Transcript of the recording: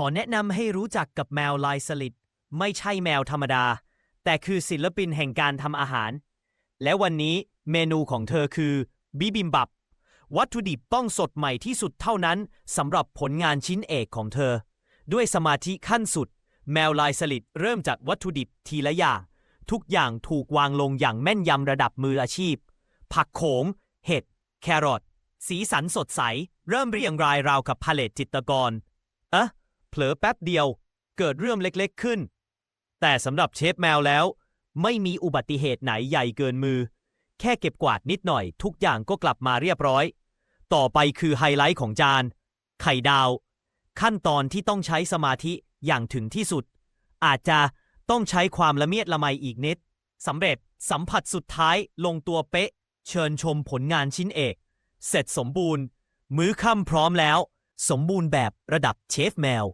ขอแนะนำให้รู้จักกับแมวลายสลิดไม่ใช่แมวธรรมดา แต่คือศิลปินแห่งการทำอาหาร และวันนี้เมนูของเธอคือ บิบิมบับ วัตถุดิบต้องสดใหม่ที่สุดเท่านั้นสำหรับผลงานชิ้นเอกของเธอ ด้วยสมาธิขั้นสุด แมวลายสลิดเริ่มจากวัตถุดิบทีละอย่าง ทุกอย่างถูกวางลงอย่างแม่นยำระดับมืออาชีพ ผักโขม เห็ด แครอทสีสันสดใส เริ่มเรียงรายราวกับพาเลตจิตรกร เอ๊ะ ผลอแป๊บเดียว เกิดเรื่องเล็กๆขึ้น แต่สำหรับเชฟแมวแล้ว ไม่มีอุบัติเหตุไหนใหญ่เกินมือ แค่เก็บกวาดนิดหน่อยทุกอย่างก็กลับมาเรียบร้อย ต่อไปคือไฮไลท์ของจาน ไข่ดาว ขั้นตอนที่ต้องใช้สมาธิอย่างถึงที่สุด อาจจะต้องใช้ความละเมียดละไมอีกนิดสำเร็จสัมผัสสุดท้ายลงตัวเป๊ะ เชิญชมผลงานชิ้นเอก เสร็จสมบูรณ์ มื้อค่ำพร้อมแล้ว สมบูรณ์แบบระดับเชฟแมว